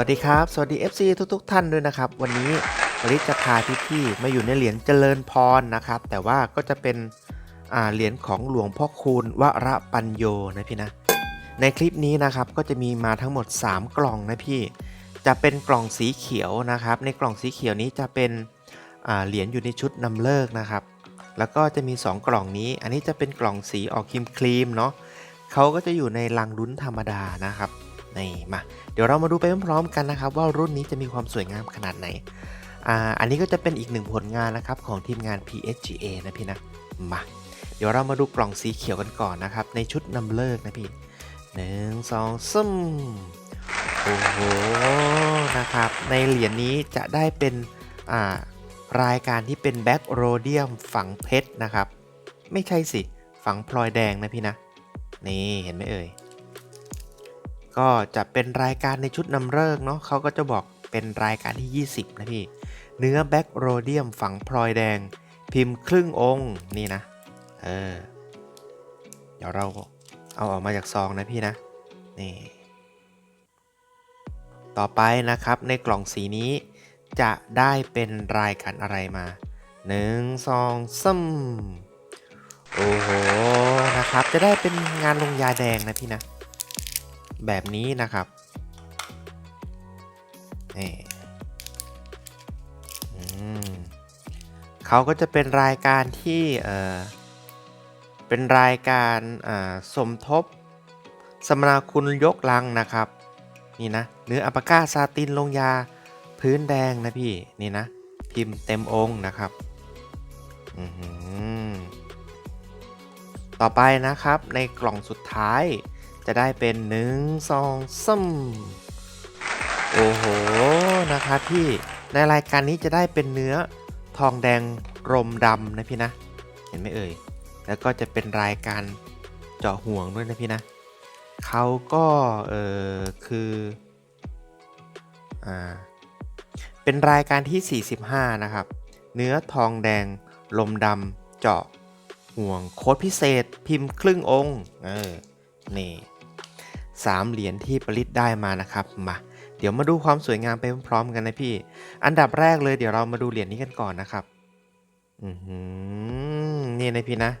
วัสดีครับ สวัสดี FC ทุกๆทท่านด้วยนะครับ วันนี้วริจะพาพี่ๆมาอยู่ในเหรียญเจริญพรนะครับ แต่ว่าก็จะเป็นเหรียญของหลวงพ่อคูณวระปัญโยนะพี่นะ ในคลิปนี้นะครับก็จะมีมาทั้งหมด 3 กล่องนะพี่ จะเป็นกล่องสีเขียวนะครับ ในกล่องสีเขียวนี้จะเป็นเหรียญอยู่ในชุดนำเลิกนะครับ แล้วก็จะมี 2 กล่องนี้ อันนี้จะเป็นกล่องสีออกครีมครีมเนาะเขาก็จะอยู่ในลังลุ้นธรรมดานะครับ นี่มาเดี๋ยวเรามาดูไปพร้อมๆกันนะครับ ว่ารุ่นนี้จะมีความสวยงามขนาดไหนอ่าอันนี้ก็จะเป็นอีกหนึ่งผลงานนะครับของทีมงาน PSGA นะพี่นะมาเดี๋ยวเรามาดูกล่องสีเขียวกันก่อนนะครับ ในชุดนำเลิกนะพี่หนึ่งสองซึมโอ้โหนะครับ ในเหรียญนี้จะได้เป็นอ่ารายการที่เป็นแบ็กโรเดียมฝังเพชรนะครับ ไม่ใช่สิ ฝังพลอยแดงนะพี่นะ นี่เห็นไหมเอ่ย ก็จะเป็นรายการในชุดนำเลิกเนาะเขาก็จะบอกเป็นรายการที่ 20 นะพี่ เนื้อแบ็กโรเดียมฝังพลอยแดง พิมพ์ครึ่งองค์นี่นะ เออ เดี๋ยวเราเอาออกมาจากซองนะพี่นะ นี่ ต่อไปนะครับในกล่องสีนี้จะได้เป็นรายการอะไรมา1 2ซ้ำโอ้โห นะครับ จะได้เป็นงานลงยาแดงนะพี่นะ แบบนี้นะครับนี่เขาก็จะเป็นรายการที่เเป็นรายการสมทบสมนาคุณยกลังนะครับ นี่นะเนื้ออัปาก้าซาตินลงยาพื้นแดงนะพี่ นี่นะ พิมพ์เต็มองค์นะครับต่อไปนะครับในกล่องสุดท้าย จะได้เป็นหนึ่งสองซ้ำโอ้โหนะครับพี่ในรายการนี้จะได้เป็นเนื้อทองแดงรมดำนะพี่นะ เห็นไหมเอ่ย แล้วก็จะเป็นรายการเจาะห่วงด้วยนะพี่นะเขาก็เออคืออ่าเป็นรายการที่ 45 นะครับ เนื้อทองแดงลมดำเจาะห่วงโค้ดพิเศษพิมพ์ครึ่งองค์เออนี่ สามเหรียญที่ปริศได้มานะครับมาเดี๋ยวมาดูความสวยงามไปพร้อมๆกันนะพี่ อันดับแรกเลยเดี๋ยวเรามาดูเหรียญนี้กันก่อนนะครับอือหือนี่นะพี่นะ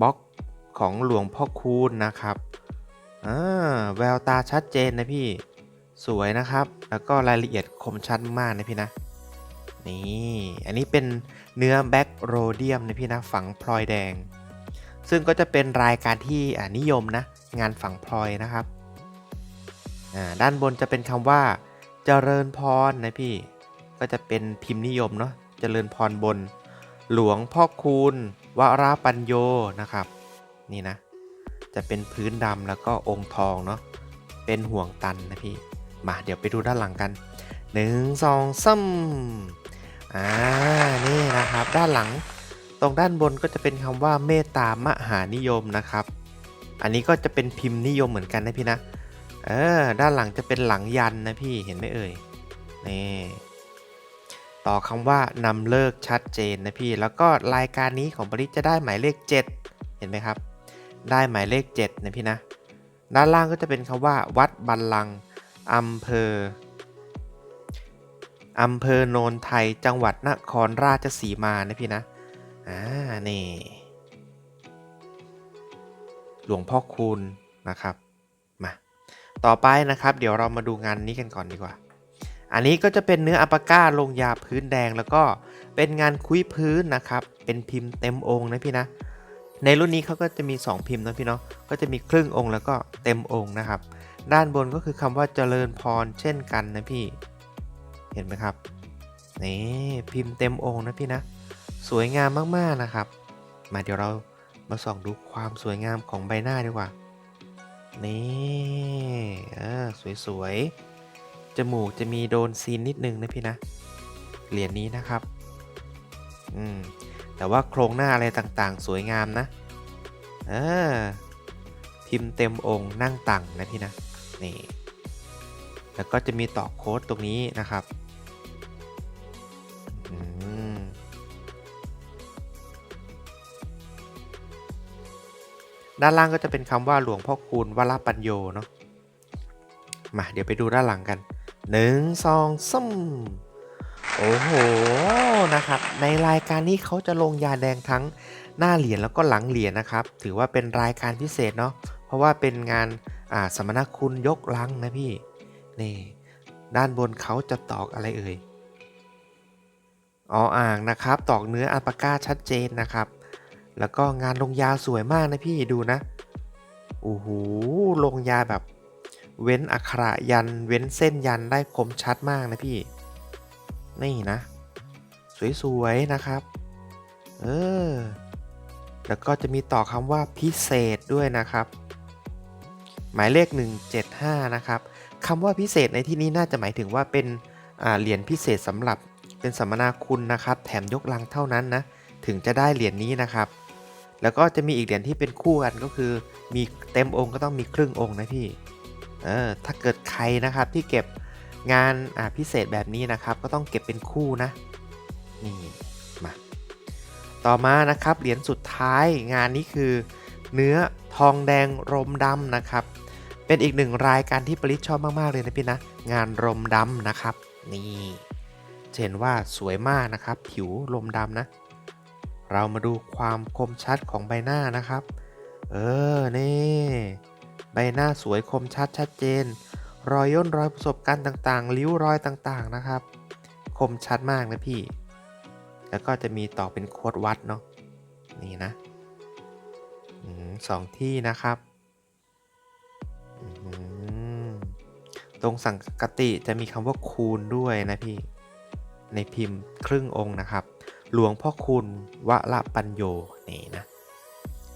บล็อกของหลวงพ่อคูณนะครับอ่าแววตาชัดเจนนะพี่สวยนะครับ แล้วก็รายละเอียดคมชัดมากนะพี่นะนี่ อันนี้เป็นเนื้อแบ็กโรเดียมนะพี่นะฝังพลอยแดง ซึ่งก็จะเป็นรายการที่นิยมนะงานฝังพลอยนะครับด้านบนจะเป็นคำว่า เจริญพรนะพี่ก็จะเป็นพิมพ์นิยมเนาะเจริญพรบน หลวงพ่อคูณวราปัญโยนะครับ นี่นะ จะเป็นพื้นดำแล้วก็องค์ทองเนาะเป็นห่วงตันนะพี่มาเดี๋ยวไปดูด้านหลังกันหนึ่งสองซ้ำอ่านี่นะครับด้านหลัง รงด้านบนก็จะเป็นคำว่าเมตตามหานิยมนะครับ อันนี้ก็จะเป็นพิมพ์นิยมเหมือนกันนะพี่นะเออด้านหลังจะเป็นหลังยันนะพี่เห็นไหมเอ่ยนี่ต่อคำว่านำเลิกชัดเจนนะพี่ แล้วก็รายการนี้ของบริษจะได้หมายเลข 7 เห็นไหมครับ ได้หมายเลข 7 นะพี่นะ ด้านล่างก็จะเป็นคำว่า วัดบันลังอำเภออำเภอโนนไทย จังหวัดนครราชสีมานะพี่นะ อ่า นี่ หลวงพ่อคูณนะครับ มา ต่อไปนะครับ เดี๋ยวเรามาดูงานนี้กันก่อนดีกว่า อันนี้ก็จะเป็นเนื้ออัปาก้าลงยาพื้นแดงแล้วก็เป็นงานคุยพื้นนะครับ เป็นพิมพ์เต็มองค์นะพี่นะ ในรุ่นนี้เขาก็จะมี 2 พิมพ์นะพี่เนาะ ก็จะมีครึ่งองค์แล้วก็เต็มองค์นะครับ ด้านบนก็คือคำว่าเจริญพรเช่นกันนะพี่ เห็นไหมครับ นี่พิมพ์เต็มองค์นะพี่นะ สวยงามมากๆนะครับ มาเดี๋ยวเรามาส่องดูความสวยงามของใบหน้าดีกว่า นี่เออสวยๆ จมูกจะมีโดนซีนนิดนึงนะพี่นะ เหรียญนี้นะครับ อืม แต่ว่าโครงหน้าอะไรต่างๆ สวยงามนะ เออ พิมพ์เต็มองค์นั่งตังนะพี่นะ นี่ แล้วก็จะมีต่อโค้ดตรงนี้นะครับ ด้านล่างก็จะเป็นคำว่าหลวงพ่อคูณวราปัญโยเนาะมาเดี๋ยวไปดูด้านหลังกันหนึ่งสองซ้ำโอ้โหนะครับ ในรายการนี้เขาจะลงยาแดงทั้งหน้าเหรียญแล้วก็หลังเหรียญนะครับ ถือว่าเป็นรายการพิเศษเนาะเพราะว่าเป็นงานอ่าสมณคุณยกลังนะพี่นี่ด้านบนเขาจะตอกอะไรเอ่ยอออ่างนะครับ ตอกเนื้ออัลปาก้าชัดเจนนะครับ แล้วก็งานลงยาสวยมากนะพี่ดูนะโอ้โหลงยาแบบ เว้นอักขระยัน เว้นเส้นยันได้คมชัดมากนะพี่ นี่นะ สวยๆนะครับ เออ แล้วก็จะมีต่อคำว่าพิเศษด้วยนะครับ หมายเลข 175 นะครับคำว่าพิเศษในที่นี้น่าจะหมายถึงว่าเป็นเหรียญพิเศษสำหรับเป็นสัมมนาคุณนะครับ แถมยกลังเท่านั้นนะ ถึงจะได้เหรียญนี้นะครับ แล้วก็จะมีอีกเหรียญที่เป็นคู่กันก็คือ มีเต็มองค์ก็ต้องมีครึ่งองค์นะพี่เออถ้าเกิดใครนะครับที่เก็บงานอ่าพิเศษแบบนี้นะครับ ก็ต้องเก็บเป็นคู่นะนี่มาต่อมานะครับเหรียญสุดท้ายงานนี้คือ เนื้อทองแดงรมดำนะครับ เป็นอีกหนึ่งรายการที่ปริศชอบมากๆเลยนะพี่นะงานรมดำนะครับ นี่เห็นว่าสวยมากนะครับ ผิวรมดำนะ เรามาดูความคมชัดของใบหน้านะครับ เออ นี่ ใบหน้าสวยคมชัดชัดเจน รอยย่นรอยประสบการณ์ต่างๆ ริ้วรอยต่างๆนะครับ คมชัดมากนะพี่ แล้วก็จะมีต่อเป็นโค้ดวัดเนาะ นี่นะอสองที่นะครับตรงสังกติจะมีคำว่าคูณด้วยนะพี่ ในพิมพ์ครึ่งองค์นะครับ หลวงพ่อคูณวละปัญโยนี่นะ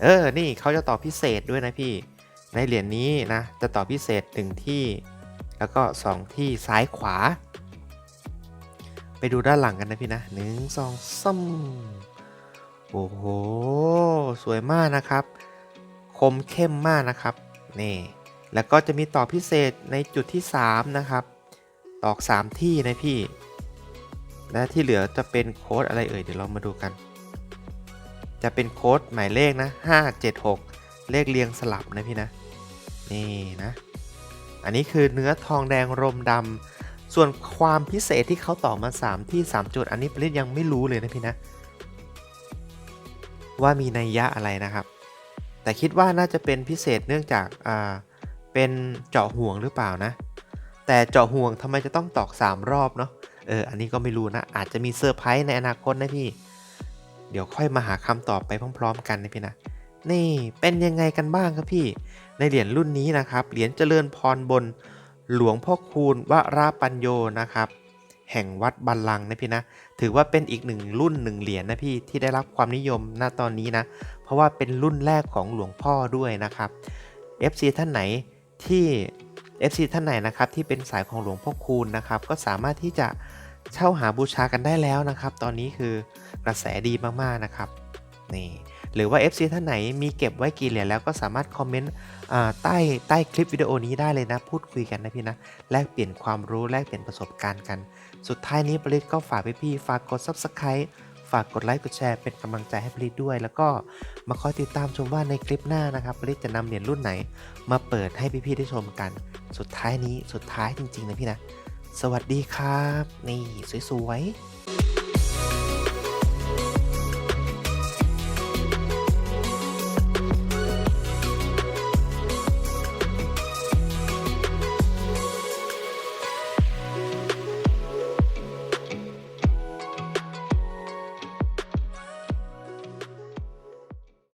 เออ นี่เขาจะต่อพิเศษด้วยนะพี่ ในเหรียญนี้นะ จะต่อพิเศษหนึ่งที่ แล้วก็สองที่ซ้ายขวา ไปดูด้านหลังกันนะพี่นะหนึ่งสองซ้ำโอ้โห สวยมากนะครับ คมเข้มมากนะครับ นี่ แล้วก็จะมีต่อพิเศษในจุดที่ 3 นะครับ ตอก 3 ที่นะพี่ และที่เหลือจะเป็นโค้ดอะไรเอ่ยเดี๋ยวเรามาดูกัน จะเป็นโค้ดหมายเลขนะ 576 เลขเรียงสลับนะพี่นะ นี่นะ อันนี้คือเนื้อทองแดงรมดำส่วนความพิเศษที่เขาต่อมา 3 ที่ 3 จุด อันนี้ปริศยังไม่รู้เลยนะพี่นะ ว่ามีนัยยะอะไรนะครับ แต่คิดว่าน่าจะเป็นพิเศษเนื่องจากอ่าเป็นเจาะห่วงหรือเปล่านะ แต่เจาะห่วงทำไมจะต้องตอก 3 รอบเนาะ เอออันนี้ก็ไม่รู้นะ อาจจะมีเซอร์ไพรส์ในอนาคตนะพี่ เดี๋ยวค่อยมาหาคำตอบไปพร้อม ๆ กันนะพี่นะนี่เป็นยังไงกันบ้างครับพี่ ในเหรียญรุ่นนี้นะครับเหรียญเจริญพรบน หลวงพ่อคูณวราปัญโยนะครับ แห่งวัดบัลลังก์นะพี่นะ ถือว่าเป็นอีกหนึ่งรุ่นหนึ่งเหรียญนะพี่ที่ได้รับความนิยมณตอนนี้นะ เพราะว่าเป็นรุ่นแรกของหลวงพ่อด้วยนะครับ FC ท่านไหนที่ FC ท่านไหนนะครับที่เป็นสายของหลวงพ่อคูณนะครับก็สามารถที่จะเช่าหาบูชากันได้แล้วนะครับ ตอนนี้คือกระแสดีมากๆนะครับนี่หรือว่า FC ท่านไหนมีเก็บไว้กี่เหรียญแล้วก็สามารถคอมเมนต์ใต้ใต้คลิปวิดีโอนี้ได้เลยนะ พูดคุยกันนะพี่นะ แลกเปลี่ยนความรู้แลกเปลี่ยนประสบการณ์กัน สุดท้ายนี้ปริศก็ฝากพี่ๆฝากกด Subscribe ฝากกดไลค์กดแชร์เป็นกำลังใจให้ปริศด้วย แล้วก็มาคอยติดตามชมว่าในคลิปหน้านะครับปริศจะนำเหรียญรุ่นไหน มาเปิดให้พี่ๆได้ชมกัน สุดท้ายนี้สุดท้ายจริงๆนะพี่นะ สวัสดีครับ นี่สวยๆ